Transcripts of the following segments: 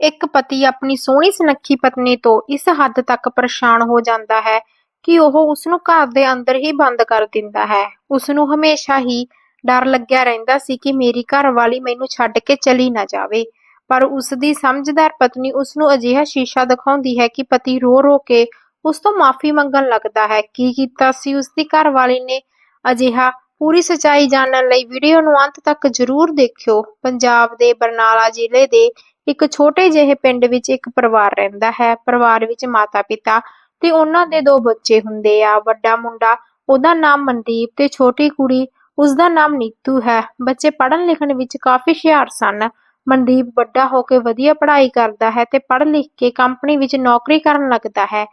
ਇੱਕ ਪਤੀ ਆਪਣੀ ਸੋਹਣੀ ਸੁਨੱਖੀ ਪਤਨੀ ਤੋਂ ਇਸ ਹੱਦ ਤੱਕ ਪਰੇਸ਼ਾਨ ਹੋ ਜਾਂਦਾ ਹੈ ਕਿ ਉਹ ਉਸ ਨੂੰ ਘਰ ਦੇ ਅੰਦਰ ਹੀ ਬੰਦ ਕਰ ਦਿੰਦਾ ਹੈ। ਉਸ ਨੂੰ ਹਮੇਸ਼ਾ ਹੀ ਡਰ ਲੱਗਿਆ ਰਹਿੰਦਾ ਸੀ ਕਿ ਮੇਰੀ ਘਰਵਾਲੀ ਮੈਨੂੰ ਛੱਡ ਕੇ ਚਲੀ ਨਾ ਜਾਵੇ। ਪਰ ਉਸ ਦੀ ਸਮਝਦਾਰ ਪਤਨੀ ਉਸ ਨੂੰ ਅਜਿਹਾ ਸ਼ੀਸ਼ਾ ਦਿਖਾਉਂਦੀ ਹੈ ਕਿ ਪਤੀ ਰੋ ਰੋ ਕੇ ਉਸ ਤੋਂ ਮਾਫੀ ਮੰਗਣ ਲੱਗਦਾ ਹੈ। ਕੀ ਕੀਤਾ ਸੀ? ਉਸ ਦੀ ਘਰਵਾਲੀ ਨੇ ਅਜਿਹਾ ਪੂਰੀ ਸਚਾਈ ਜਾਣਨ ਲਈ ਵੀਡੀਓ ਨੂੰ ਅੰਤ ਤੱਕ ਜ਼ਰੂਰ ਦੇਖਿਓ। ਪੰਜਾਬ ਦੇ ਬਰਨਾਲਾ ਜ਼ਿਲ੍ਹੇ ਦੇ ਇੱਕ ਛੋਟੇ ਜਿਹੇ ਪਿੰਡ ਵਿੱਚ ਇੱਕ ਪਰਿਵਾਰ ਰਹਿੰਦਾ ਹੈ। ਪਰਿਵਾਰ ਵਿੱਚ ਮਾਤਾ-ਪਿਤਾ ਤੇ ਉਹਨਾਂ ਦੇ ਦੋ ਬੱਚੇ ਹੁੰਦੇ ਆ। ਵੱਡਾ ਮੁੰਡਾ, ਉਹਦਾ ਨਾਮ ਮਨਦੀਪ ਤੇ ਛੋਟੀ ਕੁੜੀ, ਉਸਦਾ ਨਾਮ ਨੀਤੂ ਹੈ। ਬੱਚੇ ਪੜ੍ਹਨ ਲਿਖਣ ਵਿੱਚ ਕਾਫੀ ਹੁਸ਼ਿਆਰ ਸਨ। ਮਨਦੀਪ ਵੱਡਾ ਹੋ ਕੇ ਵਧੀਆ ਪੜ੍ਹਾਈ ਕਰਦਾ ਹੈ ਤੇ ਪੜ੍ਹ ਲਿਖ ਕੇ ਕੰਪਨੀ ਵਿੱਚ ਨੌਕਰੀ ਕਰਨ ਲੱਗਦਾ ਹੈ।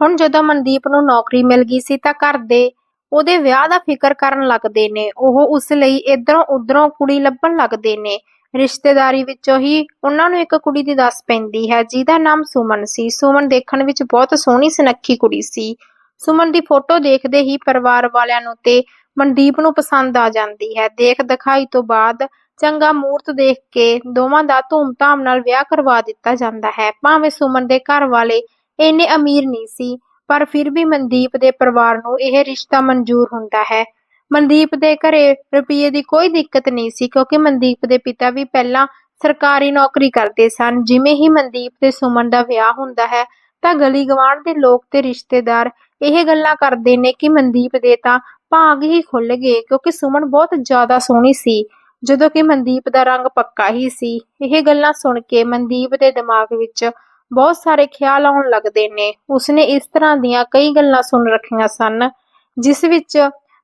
ਹੁਣ ਜਦੋਂ ਮਨਦੀਪ ਨੂੰ ਨੌਕਰੀ ਮਿਲ ਗਈ ਸੀ ਤਾਂ ਘਰ ਦੇ ਉਹਦੇ ਵਿਆਹ ਦਾ ਫਿਕਰ ਕਰਨ ਲੱਗਦੇ ਨੇ। ਉਹ ਉਸ ਲਈ ਇਧਰੋਂ ਉਧਰੋਂ ਕੁੜੀ ਲੱਭਣ ਲੱਗਦੇ ਨੇ। ਰਿਸ਼ਤੇਦਾਰੀ ਵਿੱਚੋਂ ਹੀ ਉਹਨਾਂ ਨੂੰ ਇੱਕ ਕੁੜੀ ਦੀ ਦੱਸ ਪੈਂਦੀ ਹੈ, ਜਿਹਦਾ ਨਾਮ ਸੁਮਨ ਸੀ। ਸੁਮਨ ਦੇਖਣ ਵਿੱਚ ਬਹੁਤ ਸੋਹਣੀ ਸੁਨੱਖੀ ਕੁੜੀ ਸੀ। ਸੁਮਨ ਦੀ ਫੋਟੋ ਦੇਖਦੇ ਹੀ ਪਰਿਵਾਰ ਵਾਲਿਆਂ ਨੂੰ ਤੇ ਮਨਦੀਪ ਨੂੰ ਪਸੰਦ ਆ ਜਾਂਦੀ ਹੈ। ਦੇਖ ਦਿਖਾਈ ਤੋਂ ਬਾਅਦ ਚੰਗਾ ਮੂਰਤ ਦੇਖ ਕੇ ਦੋਵਾਂ ਦਾ ਧੂਮ-ਧਾਮ ਨਾਲ ਵਿਆਹ ਕਰਵਾ ਦਿੱਤਾ ਜਾਂਦਾ ਹੈ। ਭਾਵੇਂ ਸੁਮਨ ਦੇ ਘਰ ਵਾਲੇ ਇੰਨੇ ਅਮੀਰ ਨਹੀਂ ਸੀ, ਪਰ ਫਿਰ ਵੀ ਮਨਦੀਪ ਦੇ ਪਰਿਵਾਰ ਨੂੰ ਇਹ ਰਿਸ਼ਤਾ ਮਨਜ਼ੂਰ ਹੁੰਦਾ ਹੈ। ਮਨਦੀਪ ਦੇ ਘਰੇ ਰੁਪਈਏ ਦੀ ਕੋਈ ਦਿੱਕਤ ਨਹੀਂ ਸੀ, ਕਿਉਂਕਿ ਮਨਦੀਪ ਦੇ ਪਿਤਾ ਵੀ ਪਹਿਲਾਂ ਸਰਕਾਰੀ ਨੌਕਰੀ ਕਰਦੇ ਸਨ। ਜਿਵੇਂ ਹੀ ਮਨਦੀਪ ਤੇ ਸੁਮਨ ਦਾ ਵਿਆਹ ਹੁੰਦਾ ਹੈ, ਤਾਂ ਗਲੀ ਗਵਾਂਢ ਦੇ ਲੋਕ ਤੇ ਰਿਸ਼ਤੇਦਾਰ ਇਹ ਗੱਲਾਂ ਕਰਦੇ ਨੇ ਕਿ ਮਨਦੀਪ ਦੇ ਤਾਂ ਭਾਗ ਹੀ ਖੁੱਲ ਗਏ, ਕਿਉਂਕਿ ਸੁਮਨ ਬਹੁਤ ਜ਼ਿਆਦਾ ਸੋਹਣੀ ਸੀ, ਜਦੋਂ ਕਿ ਮਨਦੀਪ ਦਾ ਰੰਗ ਪੱਕਾ ਹੀ ਸੀ। ਇਹ ਗੱਲਾਂ ਸੁਣ ਕੇ ਮਨਦੀਪ ਦੇ ਦਿਮਾਗ ਵਿੱਚ ਬਹੁਤ ਸਾਰੇ ਖਿਆਲ ਆਉਣ ਲੱਗਦੇ ਨੇ। ਉਸਨੇ ਇਸ ਤਰ੍ਹਾਂ ਦੀਆਂ ਕਈ ਗੱਲਾਂ ਸੁਣ ਰੱਖੀਆਂ ਸਨ, ਜਿਸ ਵਿੱਚ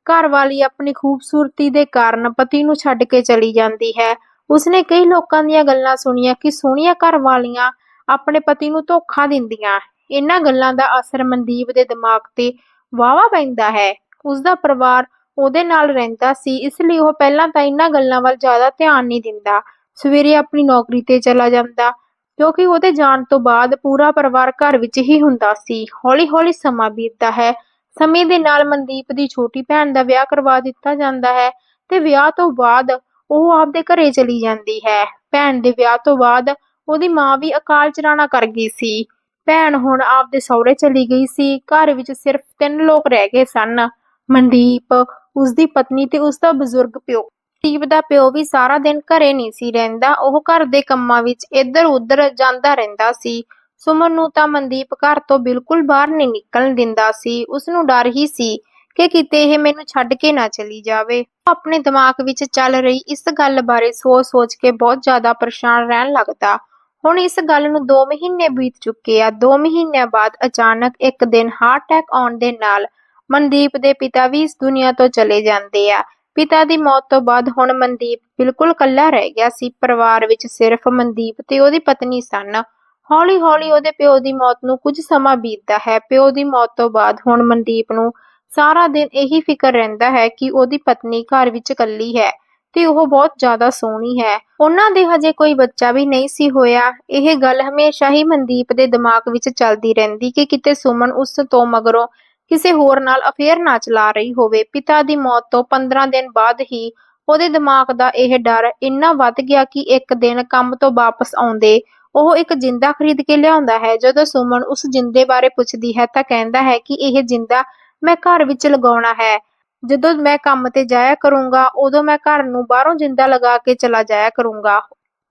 ਘਰ ਵਾਲੀ ਆਪਣੀ ਖੂਬਸੂਰਤੀ ਦੇ ਕਾਰਨ ਪਤੀ ਨੂੰ ਛੱਡ ਕੇ ਚਲੀ ਜਾਂਦੀ ਹੈ। ਉਸਨੇ ਕਈ ਲੋਕਾਂ ਦੀਆਂ ਗੱਲਾਂ ਸੁਣੀਆਂ ਕਿ ਸੋਹਣੀਆਂ ਘਰ ਵਾਲੀਆਂ ਆਪਣੇ ਪਤੀ ਨੂੰ ਧੋਖਾ ਦਿੰਦੀਆਂ। ਇਹਨਾਂ ਗੱਲਾਂ ਦਾ ਅਸਰ ਮਨਦੀਪ ਦੇ ਦਿਮਾਗ ਤੇ ਵਾਵਾ ਪੈਂਦਾ ਹੈ। ਉਸਦਾ ਪਰਿਵਾਰ ਉਹਦੇ ਨਾਲ ਰਹਿੰਦਾ ਸੀ, ਇਸ ਲਈ ਉਹ ਪਹਿਲਾਂ ਤਾਂ ਇਹਨਾਂ ਗੱਲਾਂ ਵੱਲ ਜ਼ਿਆਦਾ ਧਿਆਨ ਨਹੀਂ ਦਿੰਦਾ। ਸਵੇਰੇ ਆਪਣੀ ਨੌਕਰੀ ਤੇ ਚਲਾ ਜਾਂਦਾ, ਕਿਉਂਕਿ ਉਹਦੇ ਜਾਣ ਤੋਂ ਬਾਅਦ ਪੂਰਾ ਪਰਿਵਾਰ ਘਰ ਵਿੱਚ ਹੀ ਹੁੰਦਾ ਸੀ। ਹੌਲੀ-ਹੌਲੀ ਸਮਾਂ ਬੀਤਦਾ ਹੈ। ਸਮੇਂ ਦੇ ਨਾਲ ਮਨਦੀਪ ਦੀ ਛੋਟੀ ਭੈਣ ਦਾ ਵਿਆਹ ਕਰਵਾ ਦਿੱਤਾ ਜਾਂਦਾ ਹੈ ਤੇ ਵਿਆਹ ਤੋਂ ਬਾਅਦ ਉਹ ਆਪਦੇ ਘਰੇ ਚਲੀ ਜਾਂਦੀ ਹੈ। ਭੈਣ ਦੇ ਵਿਆਹ ਤੋਂ ਬਾਅਦ ਉਹਦੀ ਮਾਂ ਵੀ ਅਕਾਲ ਚਲਾਣਾ ਕਰ ਗਈ ਸੀ। ਭੈਣ ਹੁਣ ਆਪਦੇ ਸਹੁਰੇ ਚਲੀ ਗਈ ਸੀ। ਘਰ ਵਿੱਚ ਸਿਰਫ ਤਿੰਨ ਲੋਕ ਰਹਿ ਗਏ ਸਨ। ਮਨਦੀਪ, ਉਸਦੀ ਪਤਨੀ ਤੇ ਉਸਦਾ ਬਜ਼ੁਰਗ ਪਿਓ। ਮਨਦੀਪ ਦਾ ਪਿਓ ਵੀ ਸਾਰਾ ਦਿਨ ਘਰੇ ਨਹੀਂ ਸੀ ਰਹਿੰਦਾ। ਉਹ ਘਰ ਦੇ ਕੰਮਾਂ ਵਿੱਚ ਇੱਧਰ ਉੱਧਰ ਜਾਂਦਾ ਰਹਿੰਦਾ ਸੀ। ਸੁਮਨ ਨੂੰ ਤਾਂ ਮਨਦੀਪ ਘਰ ਤੋਂ ਬਿਲਕੁਲ ਬਾਹਰ ਨਹੀਂ ਨਿਕਲਣ ਦਿੰਦਾ ਸੀ। ਉਸ ਨੂੰ ਡਰ ਹੀ ਸੀ ਕਿ ਕਿਤੇ ਇਹ ਮੈਨੂੰ ਛੱਡ ਕੇ ਨਾ ਚਲੀ ਜਾਵੇ। ਉਹ ਆਪਣੇ ਦਿਮਾਗ ਵਿੱਚ ਚੱਲ ਰਹੀ ਇਸ ਗੱਲ ਬਾਰੇ ਸੋਚ-ਸੋਚ ਕੇ ਬਹੁਤ ਜ਼ਿਆਦਾ ਪਰੇਸ਼ਾਨ ਰਹਿਣ ਲੱਗਦਾ। ਹੁਣ ਇਸ ਗੱਲ ਨੂੰ 2 ਮਹੀਨੇ ਬੀਤ ਚੁੱਕੇ ਆ। 2 ਮਹੀਨਿਆਂ ਬਾਅਦ ਅਚਾਨਕ ਇੱਕ ਦਿਨ ਹਾਰਟ ਅਟੈਕ ਆਉਣ ਦੇ ਨਾਲ ਮਨਦੀਪ ਦੇ ਪਿਤਾ ਵੀ ਇਸ ਦੁਨੀਆ ਤੋਂ ਚਲੇ ਜਾਂਦੇ ਆ। ਪਿਤਾ ਦੀ ਮੌਤ ਤੋਂ ਬਾਅਦ ਹੁਣ ਮਨਦੀਪ ਬਿਲਕੁਲ ਇਕੱਲਾ ਰਹਿ ਗਿਆ ਸੀ। ਪਰਿਵਾਰ ਵਿੱਚ ਸਿਰਫ ਮਨਦੀਪ ਤੇ ਉਹਦੀ ਪਤਨੀ ਸਨ। ਹੌਲੀ-ਹੌਲੀ ਉਹਦੇ ਪਿਓ ਦੀ ਮੌਤ ਨੂੰ ਕੁਝ ਸਮਾਂ ਬੀਤਦਾ ਹੈ। ਪਿਓ ਦੀ ਮੌਤ ਤੋਂ ਬਾਅਦ ਹੁਣ ਮਨਦੀਪ ਨੂੰ ਸਾਰਾ ਦਿਨ ਇਹੀ ਫਿਕਰ ਰਹਿੰਦਾ ਹੈ ਕਿ ਉਹਦੀ ਪਤਨੀ ਘਰ ਵਿੱਚ ਇਕੱਲੀ ਹੈ ਤੇ ਉਹ ਬਹੁਤ ਜ਼ਿਆਦਾ ਸੋਹਣੀ ਹੈ। ਉਹਨਾਂ ਦੇ ਹਜੇ ਕੋਈ ਬੱਚਾ ਵੀ ਨਹੀਂ ਸੀ ਹੋਇਆ। ਇਹ ਗੱਲ ਹਮੇਸ਼ਾ ਹੀ ਮਨਦੀਪ ਦੇ ਦਿਮਾਗ ਵਿੱਚ ਚੱਲਦੀ ਰਹਿੰਦੀ ਕਿ ਕਿਤੇ ਸੁਮਨ ਉਸ ਤੋਂ ਮਗਰੋਂ ਕਿਸੇ ਹੋਰ ਨਾਲ ਅਫੇਅਰ ਨਾ ਚਲਾ ਰਹੀ ਹੋਵੇ। ਪਿਤਾ ਦੀ ਮੌਤ ਤੋਂ 15 ਦਿਨ ਬਾਅਦ ਹੀ ਉਹਦੇ ਦਿਮਾਗ ਦਾ ਇਹ ਡਰ ਇੰਨਾ ਵੱਧ ਗਿਆ ਕਿ ਇੱਕ ਦਿਨ ਕੰਮ ਤੋਂ ਵਾਪਸ ਆਉਂਦੇ ਉਹ ਇੱਕ ਜਿੰਦਾ ਖਰੀਦ ਕੇ ਲਿਆਉਂਦਾ ਹੈ। ਜਦੋਂ ਸੁਮਨ ਉਸ ਜਿੰਦੇ ਬਾਰੇ ਪੁੱਛਦੀ ਹੈ ਤਾਂ ਕਹਿੰਦਾ ਹੈ ਕਿ ਇਹ ਜਿੰਦਾ ਮੈਂ ਘਰ ਵਿੱਚ ਲਗਾਉਣਾ ਹੈ। ਜਦੋਂ ਮੈਂ ਕੰਮ ਤੇ ਜਾਇਆ ਕਰੂੰਗਾ, ਉਦੋਂ ਮੈਂ ਘਰ ਨੂੰ ਬਾਹਰੋਂ ਜਿੰਦਾ ਲਗਾ ਕੇ ਚਲਾ ਜਾਇਆ ਕਰੂੰਗਾ।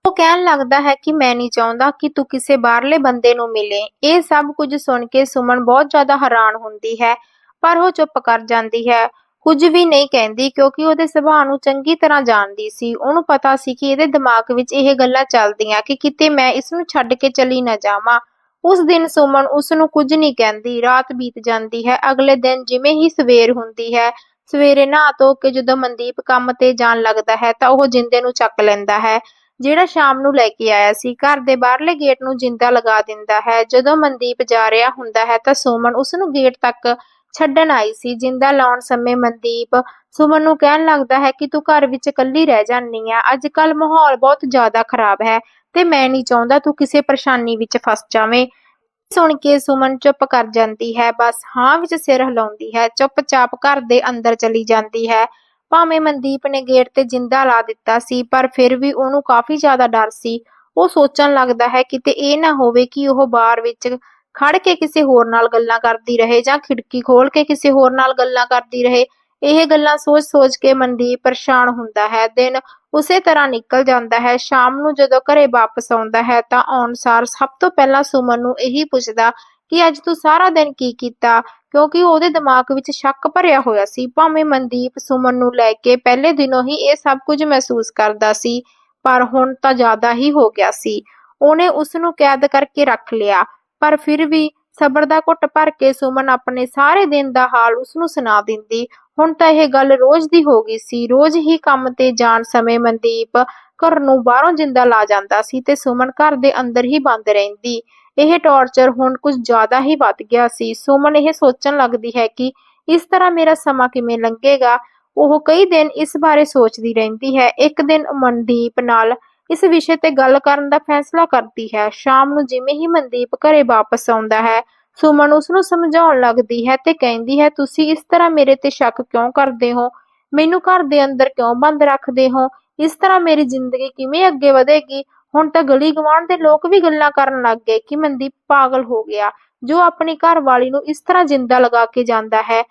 ਉਹ ਕਹਿਣ ਲੱਗਦਾ ਹੈ ਕਿ ਮੈਂ ਨਹੀਂ ਚਾਹੁੰਦਾ ਕਿ ਤੂੰ ਕਿਸੇ ਬਾਹਰਲੇ ਬੰਦੇ ਨੂੰ ਮਿਲੇ। ਇਹ ਸਭ ਕੁਝ ਸੁਣ ਕੇ ਸੁਮਨ ਬਹੁਤ ਜ਼ਿਆਦਾ ਹੈਰਾਨ ਹੁੰਦੀ ਹੈ, ਪਰ ਉਹ ਚੁੱਪ ਕਰ ਜਾਂਦੀ ਹੈ। ਕੁਝ ਵੀ ਨਹੀਂ ਕਹਿੰਦੀ ਕਿਉਂਕਿ ਉਹਦੇ ਸੁਭਾਅ ਨੂੰ ਚੰਗੀ ਤਰ੍ਹਾਂ ਜਾਣਦੀ ਸੀ। ਉਹਨੂੰ ਪਤਾ ਸੀ ਕਿ ਇਹਦੇ ਦਿਮਾਗ ਵਿੱਚ ਇਹ ਗੱਲਾਂ ਚੱਲਦੀਆਂ ਕਿ ਕਿਤੇ ਮੈਂ ਇਸ ਨੂੰ ਛੱਡ ਕੇ ਚਲੀ ਨਾ ਜਾਵਾਂ। ਉਸ ਦਿਨ ਸੁਮਨ ਉਸ ਨੂੰ ਕੁਝ ਨਹੀਂ ਕਹਿੰਦੀ। ਰਾਤ ਬੀਤ ਜਾਂਦੀ ਹੈ। ਅਗਲੇ ਦਿਨ ਜਿਵੇਂ ਹੀ ਸਵੇਰ ਹੁੰਦੀ ਹੈ, ਸਵੇਰੇ ਨਹਾ ਧੋ ਕੇ ਜਦੋਂ ਮਨਦੀਪ ਕੰਮ ਤੇ ਜਾਣ ਲੱਗਦਾ ਹੈ ਤਾਂ ਉਹ ਜਿੰਦੇ ਨੂੰ ਚੱਕ ਲੈਂਦਾ ਹੈ, ਜਿਹੜਾ ਸ਼ਾਮ ਨੂੰ ਲੈ ਕੇ ਆਇਆ ਸੀ। ਘਰ ਦੇ ਬਾਹਰਲੇ ਗੇਟ ਨੂੰ ਜਿੰਦਾ ਲਗਾ ਦਿੰਦਾ ਹੈ। ਜਦੋਂ ਮਨਦੀਪ ਜਾ ਰਿਹਾ ਹੁੰਦਾ ਹੈ ਤਾਂ ਸੋਮਨ ਉਸ ਨੂੰ ਗੇਟ ਤੱਕ ਛੱਡਣ ਆਈ ਸੀ, ਜਿੰਦਾ ਲਾਉਣ ਸਮੇਂ ਮਨਦੀਪ ਸੁਮਨ ਨੂੰ ਕਹਿਣ ਲੱਗਦਾ ਹੈ ਕਿ ਤੂੰ ਘਰ ਵਿੱਚ ਇਕੱਲੀ ਰਹਿ ਜਾਂਦੀ ਆ। ਅੱਜ ਕੱਲ ਮਾਹੌਲ ਬਹੁਤ ਜ਼ਿਆਦਾ ਖਰਾਬ ਹੈ ਤੇ ਮੈਂ ਨਹੀਂ ਚਾਹੁੰਦਾ ਤੂੰ ਕਿਸੇ ਪਰੇਸ਼ਾਨੀ ਵਿੱਚ ਫਸ ਜਾਵੇਂ। ਸੁਣ ਕੇ ਸੁਮਨ ਚੁੱਪ ਕਰ ਜਾਂਦੀ ਹੈ, ਬਸ ਹਾਂ ਵਿੱਚ ਸਿਰ ਹਿਲਾਉਂਦੀ ਹੈ, ਚੁੱਪਚਾਪ ਘਰ ਦੇ ਅੰਦਰ ਚਲੀ ਜਾਂਦੀ ਹੈ। ਭਾਵੇਂ ਮਨਦੀਪ ਨੇ ਗੇਟ ਤੇ ਜਿੰਦਾ ਲਾ ਦਿੱਤਾ ਸੀ, ਪਰ ਫਿਰ ਵੀ ਉਹਨੂੰ ਕਾਫੀ ਜ਼ਿਆਦਾ ਡਰ ਸੀ। ਉਹ ਸੋਚਣ ਲੱਗਦਾ ਹੈ ਕਿਤੇ ਇਹ ਨਾ ਹੋਵੇ ਕਿ ਉਹ ਬਾਰ ਵਿੱਚ ਖੜ ਕੇ ਕਿਸੇ ਹੋਰ ਨਾਲ ਗੱਲਾਂ ਕਰਦੀ ਰਹੇ ਜਾਂ ਖਿੜਕੀ ਖੋਲ ਕੇ ਕਿਸੇ ਹੋਰ ਨਾਲ ਗੱਲਾਂ ਕਰਦੀ ਰਹੇ, ਇਹ ਗੱਲਾਂ ਸੋਚ-ਸੋਚ ਕੇ ਮਨਦੀਪ ਪਰੇਸ਼ਾਨ ਹੁੰਦਾ ਹੈ। ਦਿਨ ਉਸੇ ਤਰ੍ਹਾਂ ਨਿਕਲ ਜਾਂਦਾ ਹੈ, ਸ਼ਾਮ ਨੂੰ ਜਦੋਂ ਘਰੇ ਵਾਪਸ ਆਉਂਦਾ ਹੈ ਤਾਂ ਆਉਣਸਾਰ ਸਭ ਤੋਂ ਪਹਿਲਾਂ ਸੁਮਨ ਨੂੰ ਇਹੀ ਪੁੱਛਦਾ ਕਿ ਅੱਜ ਤੂੰ ਸਾਰਾ ਦਿਨ ਕੀ ਕੀਤਾ? ਕਿਉਂਕਿ ਉਹਦੇ ਦਿਮਾਗ ਵਿੱਚ ਸ਼ੱਕ ਭਰਿਆ ਹੋਇਆ ਸੀ। ਭਾਵੇਂ ਮਨਦੀਪ ਸੁਮਨ ਨੂੰ ਲੈ ਕੇ ਪਹਿਲੇ ਦਿਨੋਂ ਹੀ ਇਹ ਸਭ ਕੁਝ ਮਹਿਸੂਸ ਕਰਦਾ ਸੀ, ਪਰ ਹੁਣ ਤਾਂ ਜ਼ਿਆਦਾ ਹੀ ਹੋ ਗਿਆ ਸੀ। ਉਹਨੇ ਉਸ ਨੂੰ ਕੈਦ ਕਰਕੇ ਰੱਖ ਲਿਆ। ਪਰ ਫਿਰ ਵੀ ਸਬਰ ਦਾ ਘੁੱਟ ਭਰ ਕੇ ਸੁਮਨ ਆਪਣੇ ਸਾਰੇ ਦਿਨ ਦਾ ਹਾਲ ਉਸ ਨੂੰ ਸੁਣਾ ਦਿੰਦੀ। ਹੁਣ ਤਾਂ ਇਹ ਗੱਲ ਰੋਜ਼ ਦੀ ਹੋ ਗਈ ਸੀ। ਰੋਜ਼ ਹੀ ਕੰਮ ਤੇ ਜਾਣ ਸਮੇਂ ਮਨਦੀਪ ਘਰ ਨੂੰ ਬਾਹਰੋਂ ਜਿੰਦਾ ਲਾ ਜਾਂਦਾ ਸੀ ਤੇ ਸੁਮਨ ਘਰ ਦੇ ਅੰਦਰ ਹੀ ਬੰਦ ਰਹਿੰਦੀ। ਇਹ ਟੌਰਚਰ ਹੁਣ ਕੁਝ ਜ਼ਿਆਦਾ ਹੀ ਵੱਧ ਗਿਆ ਸੀ। ਸੁਮਨ ਇਹ ਸੋਚਣ ਲੱਗਦੀ ਹੈ ਕਿ ਇਸ ਤਰ੍ਹਾਂ ਮੇਰਾ ਸਮਾਂ ਕਿਵੇਂ ਲੰਘੇਗਾ। ਉਹ ਕਈ ਦਿਨ ਇਸ ਬਾਰੇ ਸੋਚਦੀ ਰਹਿੰਦੀ ਹੈ। ਇੱਕ ਦਿਨ ਮਨਦੀਪ ਨਾਲ ਇਸ ਵਿਸ਼ੇ ਤੇ ਗੱਲ ਕਰਨ ਦਾ ਫੈਸਲਾ ਕਰਦੀ ਹੈ। ਸ਼ਾਮ ਨੂੰ ਜਿਵੇਂ ਹੀ ਮਨਦੀਪ ਘਰੇ ਵਾਪਸ ਆਉਂਦਾ ਹੈ, ਸੁਮਨ ਉਸ ਨੂੰ ਸਮਝਾਉਣ ਲੱਗਦੀ ਹੈ ਤੇ ਕਹਿੰਦੀ ਹੈ, ਤੁਸੀਂ ਇਸ ਤਰ੍ਹਾਂ ਮੇਰੇ ਤੇ ਸ਼ੱਕ ਕਿਉਂ ਕਰਦੇ ਹੋ? ਮੈਨੂੰ ਘਰ ਦੇ ਅੰਦਰ ਕਿਉਂ ਬੰਦ ਰੱਖਦੇ ਹੋ? ਇਸ ਤਰ੍ਹਾਂ ਮੇਰੀ ਜ਼ਿੰਦਗੀ ਕਿਵੇਂ ਅੱਗੇ ਵਧੇਗੀ? ਹੁਣ ਤਾਂ ਗਲੀ ਗਵਾਂਢ ਦੇ ਲੋਕ ਵੀ ਗੱਲਾਂ ਕਰਨ ਲੱਗ ਗਏ ਕਿ ਮਨਦੀਪ ਪਾਗਲ ਹੋ ਗਿਆ, ਜੋ ਆਪਣੀ ਘਰਵਾਲੀ ਨੂੰ ਇਸ ਤਰ੍ਹਾਂ ਜਿੰਦਾ ਲਗਾ ਕੇ ਜਾਂਦਾ ਹੈ।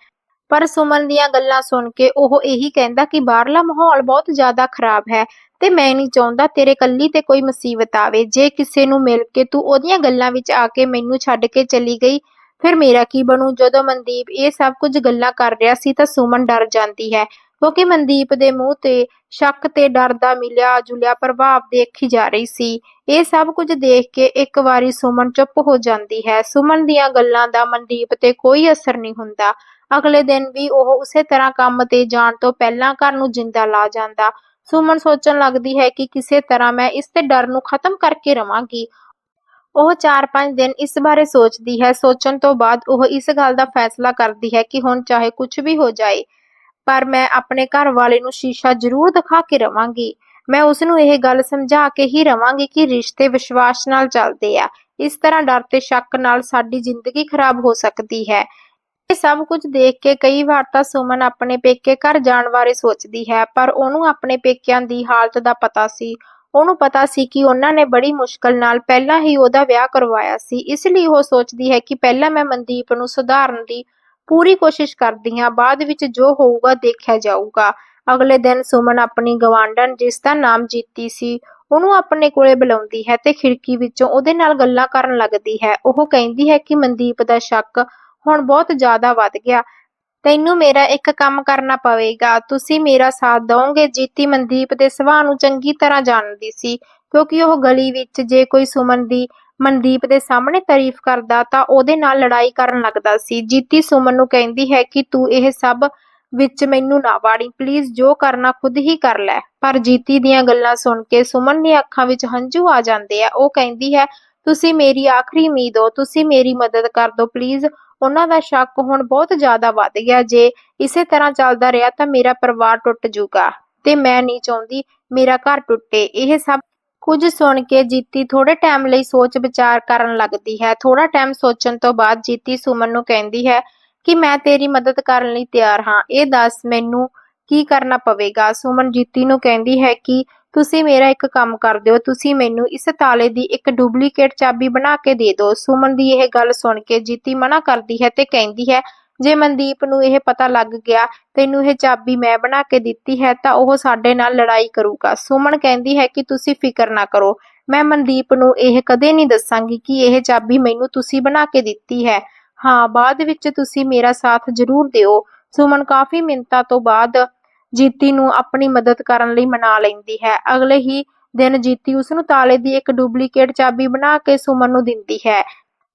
ਪਰ ਸੁਮਨ ਦੀਆਂ ਗੱਲਾਂ ਸੁਣ ਕੇ ਉਹ ਇਹੀ ਕਹਿੰਦਾ ਕਿ ਬਾਹਰਲਾ ਮਾਹੌਲ ਬਹੁਤ ਜ਼ਿਆਦਾ ਖਰਾਬ ਹੈ ਤੇ ਮੈਂ ਨਹੀਂ ਚਾਹੁੰਦਾ ਤੇਰੇ ਕੱਲੀ ਤੇ ਕੋਈ ਮੁਸੀਬਤ ਆਵੇ। ਜੇ ਕਿਸੇ ਨੂੰ ਮਿਲ ਕੇ ਤੂੰ ਉਹਦੀਆਂ ਗੱਲਾਂ ਵਿੱਚ ਆ ਕੇ ਮੈਨੂੰ ਛੱਡ ਕੇ ਚਲੀ ਗਈ, ਫਿਰ ਮੇਰਾ ਕੀ ਬਣੂ? ਜਦੋਂ ਮਨਦੀਪ ਇਹ ਸਭ ਕੁਝ ਗੱਲਾਂ ਕਰ ਰਿਹਾ ਸੀ ਤਾਂ ਸੁਮਨ ਡਰ ਜਾਂਦੀ ਹੈ, ਕਿਉਂਕਿ ਮਨਦੀਪ ਦੇ ਮੂੰਹ ਤੇ ਸ਼ੱਕ ਤੇ ਡਰ ਦਾ ਮਿਲਿਆ, ਜੁਲਿਆ ਪ੍ਰਭਾਵ ਦੇਖੀ ਜਾ ਰਹੀ ਸੀ। ਇਹ ਸਭ ਕੁਝ ਦੇਖ ਕੇ ਇੱਕ ਵਾਰੀ ਸੁਮਨ ਚੁੱਪ ਹੋ ਜਾਂਦੀ ਹੈ। ਸੁਮਨ ਦੀਆਂ ਗੱਲਾਂ ਦਾ ਮਨਦੀਪ ਤੇ ਕੋਈ ਅਸਰ ਨਹੀਂ ਹੁੰਦਾ। ਅਗਲੇ ਦਿਨ ਵੀ ਉਹ ਉਸੇ ਤਰ੍ਹਾਂ ਕੰਮ ਤੇ ਜਾਣ ਤੋਂ ਪਹਿਲਾਂ ਘਰ ਨੂੰ ਜਿੰਦਾ ਲਾ ਜਾਂਦਾ। ਸੁਮਨ ਸੋਚਣ ਲੱਗਦੀ ਹੈ ਕਿ ਕਿਸੇ ਤਰ੍ਹਾਂ ਮੈਂ ਇਸ ਤੇ ਡਰ ਨੂੰ ਖਤਮ ਕਰਕੇ ਰਵਾਂਗੀ। ਉਹ 4-5 ਦਿਨ ਇਸ ਬਾਰੇ ਸੋਚਦੀ ਹੈ। ਸੋਚਣ ਤੋਂ ਬਾਅਦ ਉਹ ਇਸ ਗੱਲ ਦਾ ਫੈਸਲਾ ਕਰਦੀ ਹੈ ਕਿ ਹੁਣ ਚਾਹੇ ਕੁਝ ਵੀ ਹੋ ਜਾਏ, ਪਰ ਮੈਂ ਆਪਣੇ ਘਰ ਵਾਲੇ ਨੂੰ ਸ਼ੀਸ਼ਾ ਜ਼ਰੂਰ ਦਿਖਾ ਕੇ ਰਵਾਂਗੀ। ਮੈਂ ਉਸ ਨੂੰ ਇਹ ਗੱਲ ਸਮਝਾ ਕੇ ਹੀ ਰਵਾਂਗੀ ਕਿ ਰਿਸ਼ਤੇ ਵਿਸ਼ਵਾਸ ਨਾਲ ਚੱਲਦੇ ਆ। ਇਸ ਤਰ੍ਹਾਂ ਡਰ ਤੇ ਸ਼ੱਕ ਨਾਲ ਸਾਡੀ ਜ਼ਿੰਦਗੀ ਖਰਾਬ ਹੋ ਸਕਦੀ ਹੈ। ਇਹ ਸਭ ਕੁਝ ਦੇਖ ਕੇ ਕਈ ਵਾਰ ਤਾਂ ਸੁਮਨ ਆਪਣੇ ਪੇਕੇ ਘਰ ਜਾਣ ਬਾਰੇ ਸੋਚਦੀ ਹੈ, ਪਰ ਉਹਨੂੰ ਆਪਣੇ ਪੇਕਿਆਂ ਦੀ ਹਾਲਤ ਦਾ ਪਤਾ ਸੀ। ਉਹਨੂੰ ਪਤਾ ਸੀ ਕਿ ਉਹਨਾਂ ਨੇ ਬੜੀ ਮੁਸ਼ਕਲ ਨਾਲ ਪਹਿਲਾਂ ਹੀ ਉਹਦਾ ਵਿਆਹ ਕਰਵਾਇਆ ਸੀ। ਇਸ ਲਈ ਉਹ ਸੋਚਦੀ ਹੈ ਕਿ ਪਹਿਲਾਂ ਮੈਂ ਮਨਦੀਪ ਨੂੰ ਸੁਧਾਰਨ ਦੀ ਪੂਰੀ ਕੋਸ਼ਿਸ਼ ਕਰਦੀ ਹਾਂ, ਬਾਅਦ ਵਿੱਚ ਜੋ ਹੋਊਗਾ ਦੇਖਿਆ ਜਾਊਗਾ। ਅਗਲੇ ਦਿਨ ਸੁਮਨ ਆਪਣੀ ਗਵਾਂਢਣ, ਜਿਸ ਦਾ ਨਾਮ ਜੀਤੀ ਸੀ, ਉਹਨੂੰ ਆਪਣੇ ਕੋਲੇ ਬੁਲਾਉਂਦੀ ਹੈ ਤੇ ਖਿੜਕੀ ਵਿੱਚੋਂ ਉਹਦੇ ਨਾਲ ਗੱਲਾਂ ਕਰਨ ਲੱਗਦੀ ਹੈ। ਉਹ ਕਹਿੰਦੀ ਹੈ ਕਿ ਮਨਦੀਪ ਦਾ ਸ਼ੱਕ ਹੁਣ ਬਹੁਤ ਜ਼ਿਆਦਾ ਵੱਧ ਗਿਆ। ਤੈਨੂੰ ਮੇਰਾ ਇੱਕ ਕੰਮ ਕਰਨਾ ਪਵੇਗਾ। ਤੁਸੀਂ ਮੇਰਾ ਸਾਥ ਦਿਓਗੇ ਜੀਤੀ ਮਨਦੀਪ ਦੇ ਸੁਭਾਅ ਨੂੰ ਚੰਗੀ ਤਰ੍ਹਾਂ ਜਾਣਦੀ ਸੀ, ਕਿਉਂਕਿ ਉਹ ਗਲੀ ਵਿੱਚ ਜੇ ਕੋਈ ਸੁਮਨ ਦੀ ਮਨਦੀਪ ਦੇ ਸਾਹਮਣੇ ਤਾਰੀਫ ਕਰਦਾ ਤਾਂ ਉਹਦੇ ਨਾਲ ਲੜਾਈ ਕਰਨ ਲੱਗਦਾ ਸੀ। ਜੀਤੀ ਸੁਮਨ ਨੂੰ ਕਹਿੰਦੀ ਹੈ ਕਿ ਤੂੰ ਇਹ ਸਭ ਵਿੱਚ ਮੈਨੂੰ ਨਾ ਵਾੜੀ। ਪਲੀਜ਼ ਜੋ ਕਰਨਾ ਖੁਦ ਹੀ ਕਰ ਲੈ। ਪਰ ਜੀਤੀ ਦੀਆਂ ਗੱਲਾਂ ਸੁਣ ਕੇ ਸੁਮਨ ਦੀਆਂ ਅੱਖਾਂ ਵਿੱਚ ਹੰਝੂ ਆ ਜਾਂਦੇ ਆ। ਉਹ ਕਹਿੰਦੀ ਹੈ, ਤੁਸੀਂ ਮੇਰੀ ਆਖਰੀ ਉਮੀਦ ਹੋ। ਤੁਸੀਂ ਮੇਰੀ ਮਦਦ ਕਰ ਦਿਓ। ਪਲੀਜ਼ ਉਹਨਾਂ ਦਾ ਸ਼ੱਕ ਹੁਣ ਬਹੁਤ ਜ਼ਿਆਦਾ ਵੱਧ ਗਿਆ। ਜੇ ਇਸੇ ਤਰ੍ਹਾਂ ਚੱਲਦਾ ਰਿਹਾ ਤਾਂ ਮੇਰਾ ਪਰਿਵਾਰ ਟੁੱਟ ਜਾਊਗਾ ਤੇ ਮੈਂ ਨਹੀਂ ਚਾਹੁੰਦੀ ਮੇਰਾ ਘਰ ਟੁੱਟੇ। ਇਹ ਸਭ ਕੁਝ ਸੁਣ ਕੇ ਜੀਤੀ ਥੋੜੇ ਟਾਈਮ ਲਈ ਸੋਚ ਵਿਚਾਰ ਕਰਨ ਲੱਗਦੀ ਹੈ। ਥੋੜਾ ਟਾਈਮ ਸੋਚਣ ਤੋਂ ਬਾਅਦ ਜੀਤੀ ਸੁਮਨ ਨੂੰ ਕਹਿੰਦੀ ਹੈ ਕਿ ਮੈਂ ਤੇਰੀ ਮਦਦ ਕਰਨ ਲਈ ਤਿਆਰ ਹਾਂ। ਇਹ ਦੱਸ ਮੈਨੂੰ ਕੀ ਕਰਨਾ ਪਵੇਗਾ? ਸੁਮਨ ਜੀਤੀ ਨੂੰ ਕਹਿੰਦੀ ਹੈ ਕਿ ਤੁਸੀਂ ਮੇਰਾ ਇੱਕ ਕੰਮ ਕਰ ਦਿਓ, ਤੁਸੀਂ ਮੈਨੂੰ ਇਸ ਤਾਲੇ ਦੀ ਇੱਕ ਡੁਪਲੀਕੇਟ ਚਾਬੀ ਬਣਾ ਕੇ ਦੇ ਦਿਓ। ਸੁਮਨ ਦੀ ਇਹ ਗੱਲ ਸੁਣ ਕੇ ਜੀਤੀ ਮਨਾ ਕਰਦੀ ਹੈ ਤੇ ਕਹਿੰਦੀ ਹੈ, ਜੇ ਮਨਦੀਪ ਨੂੰ ਇਹ ਪਤਾ ਲੱਗ ਗਿਆ, ਤੈਨੂੰ ਇਹ ਚਾਬੀ ਮੈਂ ਬਣਾ ਕੇ ਦਿੱਤੀ ਹੈ ਤਾਂ ਉਹ ਸਾਡੇ ਨਾਲ ਲੜਾਈ ਕਰੂਗਾ। ਸੁਮਨ ਕਹਿੰਦੀ ਹੈ ਕਿ ਤੁਸੀਂ ਫਿਕਰ ਨਾ ਕਰੋ। ਮੈਂ ਮਨਦੀਪ ਨੂੰ ਇਹ ਕਦੇ ਨਹੀਂ ਦੱਸਾਂਗੀ ਕਿ ਇਹ ਚਾਬੀ ਮੈਨੂੰ ਤੁਸੀਂ ਬਣਾ ਕੇ ਦਿੱਤੀ ਹੈ। ਹਾਂ, ਬਾਅਦ ਵਿੱਚ ਤੁਸੀਂ ਮੇਰਾ ਸਾਥ ਜ਼ਰੂਰ ਦਿਓ। ਸੁਮਨ ਕਾਫੀ ਮਿੰਨਤਾਂ ਤੋਂ ਬਾਅਦ ਜੀਤੀ ਨੂੰ ਆਪਣੀ ਮਦਦ ਕਰਨ ਲਈ ਮਨਾ ਲੈਂਦੀ ਹੈ। ਅਗਲੇ ਹੀ ਦਿਨ ਜੀਤੀ ਉਸ ਨੂੰ ਤਾਲੇ ਦੀ ਇੱਕ ਡੁਪਲੀਕੇਟ ਚਾਬੀ ਬਣਾ ਕੇ ਸੁਮਨ ਨੂੰ ਦਿੰਦੀ ਹੈ।